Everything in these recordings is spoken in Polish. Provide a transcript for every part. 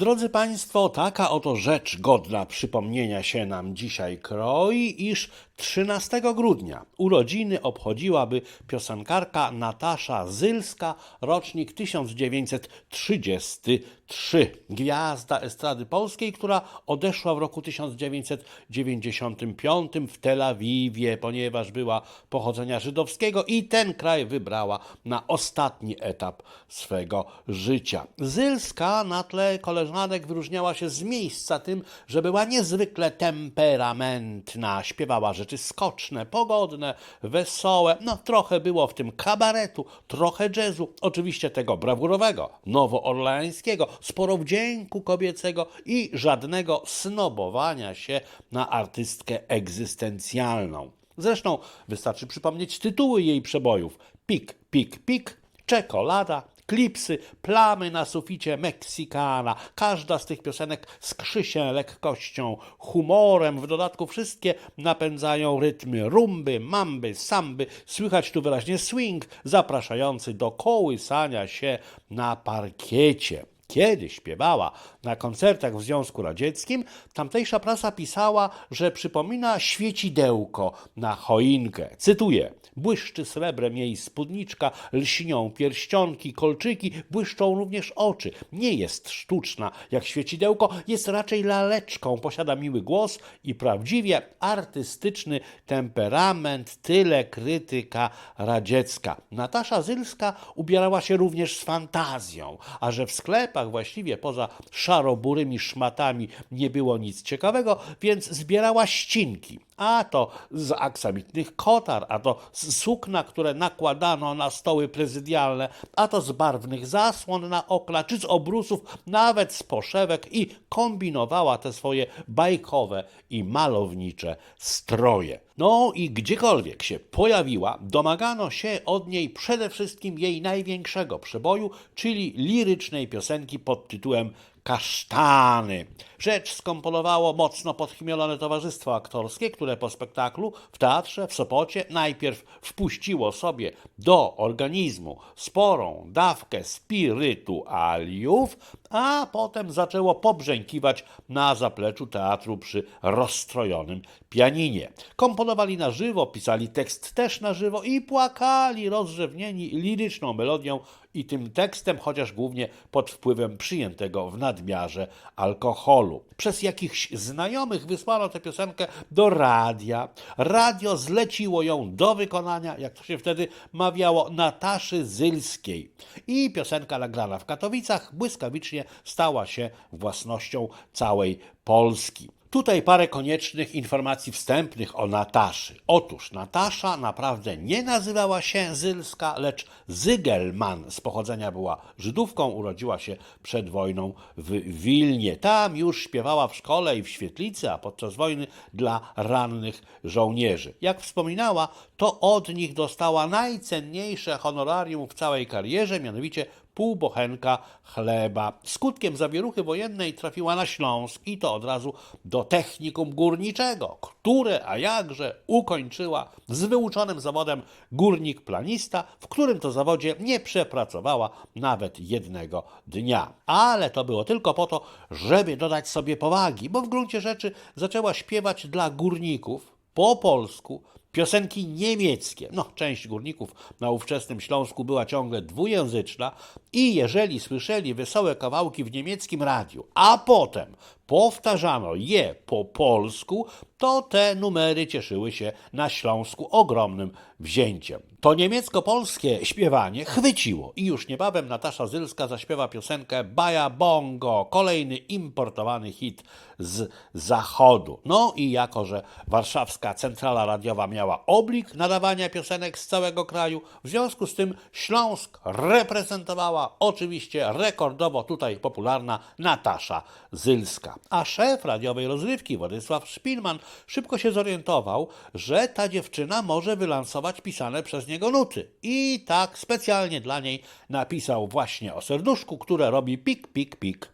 Drodzy Państwo, taka oto rzecz godna przypomnienia się nam dzisiaj kroi, iż 13 grudnia urodziny obchodziłaby piosenkarka Natasza Zylska, rocznik 1933. Gwiazda estrady polskiej, która odeszła w roku 1995 w Tel Awiwie, ponieważ była pochodzenia żydowskiego i ten kraj wybrała na ostatni etap swego życia. Zylska na tle koleżanek wyróżniała się z miejsca tym, że była niezwykle temperamentna, śpiewała rzeczy skoczne, pogodne, wesołe, no trochę było w tym kabaretu, trochę jazzu, oczywiście tego brawurowego, nowoorleańskiego, sporo wdzięku kobiecego i żadnego snobowania się na artystkę egzystencjalną. Zresztą wystarczy przypomnieć tytuły jej przebojów: Pik, pik, pik, czekolada, klipsy, plamy na suficie Meksykana. Każda z tych piosenek skrzy się lekkością, humorem. W dodatku wszystkie napędzają rytmy rumby, mamby, samby. Słychać tu wyraźnie swing zapraszający do kołysania się na parkiecie. Kiedy śpiewała na koncertach w Związku Radzieckim, tamtejsza prasa pisała, że przypomina świecidełko na choinkę. Cytuję: Błyszczy srebrem jej spódniczka, lśnią pierścionki, kolczyki, błyszczą również oczy. Nie jest sztuczna jak świecidełko, jest raczej laleczką, posiada miły głos i prawdziwie artystyczny temperament, tyle krytyka radziecka. Natasza Zylska ubierała się również z fantazją, a że w sklepach właściwie poza szaroburymi szmatami nie było nic ciekawego, więc zbierała ścinki. A to z aksamitnych kotar, a to z sukna, które nakładano na stoły prezydialne, a to z barwnych zasłon na okna, czy z obrusów, nawet z poszewek i kombinowała te swoje bajkowe i malownicze stroje. No i gdziekolwiek się pojawiła, domagano się od niej przede wszystkim jej największego przeboju, czyli lirycznej piosenki pod tytułem Kasztany. Rzecz skomponowało mocno podchmielone towarzystwo aktorskie, które po spektaklu w teatrze w Sopocie najpierw wpuściło sobie do organizmu sporą dawkę spirytualiów, a potem zaczęło pobrzękiwać na zapleczu teatru przy rozstrojonym pianinie. Komponowali na żywo, pisali tekst też na żywo i płakali rozrzewnieni liryczną melodią i tym tekstem, chociaż głównie pod wpływem przyjętego w nadmiarze alkoholu. Przez jakichś znajomych wysłano tę piosenkę do radia. Radio zleciło ją do wykonania, jak to się wtedy mawiało, Nataszy Zylskiej. I piosenka nagrana w Katowicach błyskawicznie stała się własnością całej Polski. Tutaj parę koniecznych informacji wstępnych o Nataszy. Otóż Natasza naprawdę nie nazywała się Zylska, lecz Zygelman. Z pochodzenia była Żydówką, urodziła się przed wojną w Wilnie. Tam już śpiewała w szkole i w świetlicy, a podczas wojny dla rannych żołnierzy. Jak wspominała, to od nich dostała najcenniejsze honorarium w całej karierze, mianowicie pół bochenka chleba. Skutkiem zawieruchy wojennej trafiła na Śląsk i to od razu do technikum górniczego, które, a jakże, ukończyła z wyuczonym zawodem górnik-planista, w którym to zawodzie nie przepracowała nawet jednego dnia. Ale to było tylko po to, żeby dodać sobie powagi, bo w gruncie rzeczy zaczęła śpiewać dla górników po polsku, Piosenki niemieckie. No, część górników na ówczesnym Śląsku była ciągle dwujęzyczna i jeżeli słyszeli wesołe kawałki w niemieckim radiu, a potem powtarzano je po polsku, to te numery cieszyły się na Śląsku ogromnym wzięciem. To niemiecko-polskie śpiewanie chwyciło i już niebawem Natasza Zylska zaśpiewa piosenkę Baja Bongo, kolejny importowany hit z zachodu. No i jako, że warszawska centrala radiowa miała oblik nadawania piosenek z całego kraju, w związku z tym Śląsk reprezentowała oczywiście rekordowo tutaj popularna Natasza Zylska. A szef radiowej rozrywki Władysław Szpilman szybko się zorientował, że ta dziewczyna może wylansować pisane przez niego nuty. I tak specjalnie dla niej napisał właśnie o serduszku, które robi pik, pik, pik.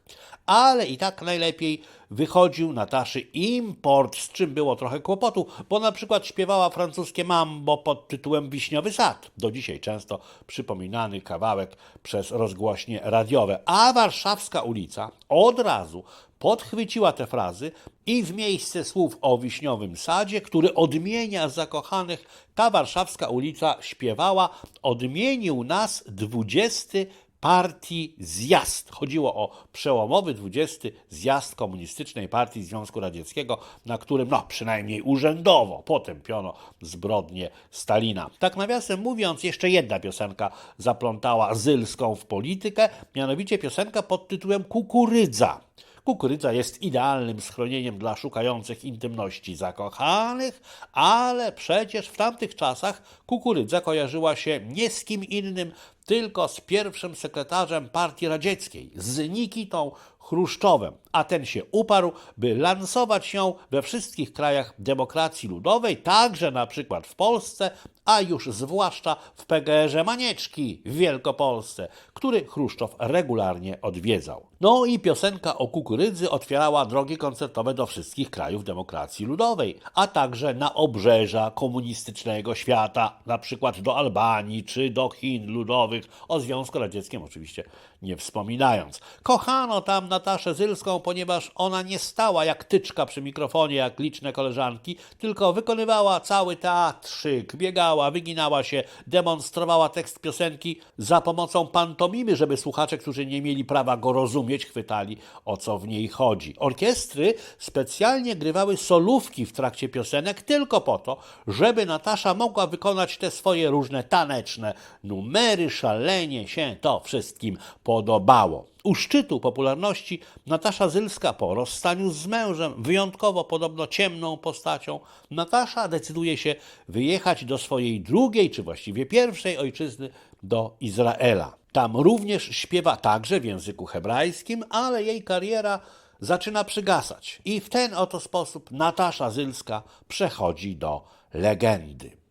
ale i tak najlepiej wychodził Nataszy import, z czym było trochę kłopotu, bo na przykład śpiewała francuskie mambo pod tytułem Wiśniowy Sad, do dzisiaj często przypominany kawałek przez rozgłośnie radiowe, a warszawska ulica od razu podchwyciła te frazy i w miejsce słów o wiśniowym sadzie, który odmienia zakochanych, ta warszawska ulica śpiewała, odmienił nas dwudziesty partii zjazd. Chodziło o przełomowy 20 zjazd Komunistycznej Partii Związku Radzieckiego, na którym, no przynajmniej urzędowo, potępiono zbrodnie Stalina. Tak nawiasem mówiąc, jeszcze jedna piosenka zaplątała Zylską w politykę, mianowicie piosenka pod tytułem Kukurydza. Kukurydza jest idealnym schronieniem dla szukających intymności zakochanych, ale przecież w tamtych czasach kukurydza kojarzyła się nie z kim innym, tylko z pierwszym sekretarzem partii radzieckiej, z Nikitą Chruszczowem, a ten się uparł, by lansować ją we wszystkich krajach demokracji ludowej, także na przykład w Polsce, a już zwłaszcza w PGR-ze Manieczki w Wielkopolsce, który Chruszczow regularnie odwiedzał. No i piosenka o kukurydzy otwierała drogi koncertowe do wszystkich krajów demokracji ludowej, a także na obrzeża komunistycznego świata, na przykład do Albanii czy do Chin ludowych, o Związku Radzieckim oczywiście nie wspominając. Kochano tam Nataszę Zylską, ponieważ ona nie stała jak tyczka przy mikrofonie, jak liczne koleżanki, tylko wykonywała cały teatrzyk, biegała, wyginała się, demonstrowała tekst piosenki za pomocą pantomimy, żeby słuchacze, którzy nie mieli prawa go rozumieć, chwytali o co w niej chodzi. Orkiestry specjalnie grywały solówki w trakcie piosenek tylko po to, żeby Natasza mogła wykonać te swoje różne taneczne numery, szalenie się to wszystkim podobało. U szczytu popularności Natasza Zylska po rozstaniu z mężem, wyjątkowo podobno ciemną postacią, Natasza decyduje się wyjechać do swojej drugiej, czy właściwie pierwszej ojczyzny, do Izraela. Tam również śpiewa także w języku hebrajskim, ale jej kariera zaczyna przygasać. I w ten oto sposób Natasza Zylska przechodzi do legendy.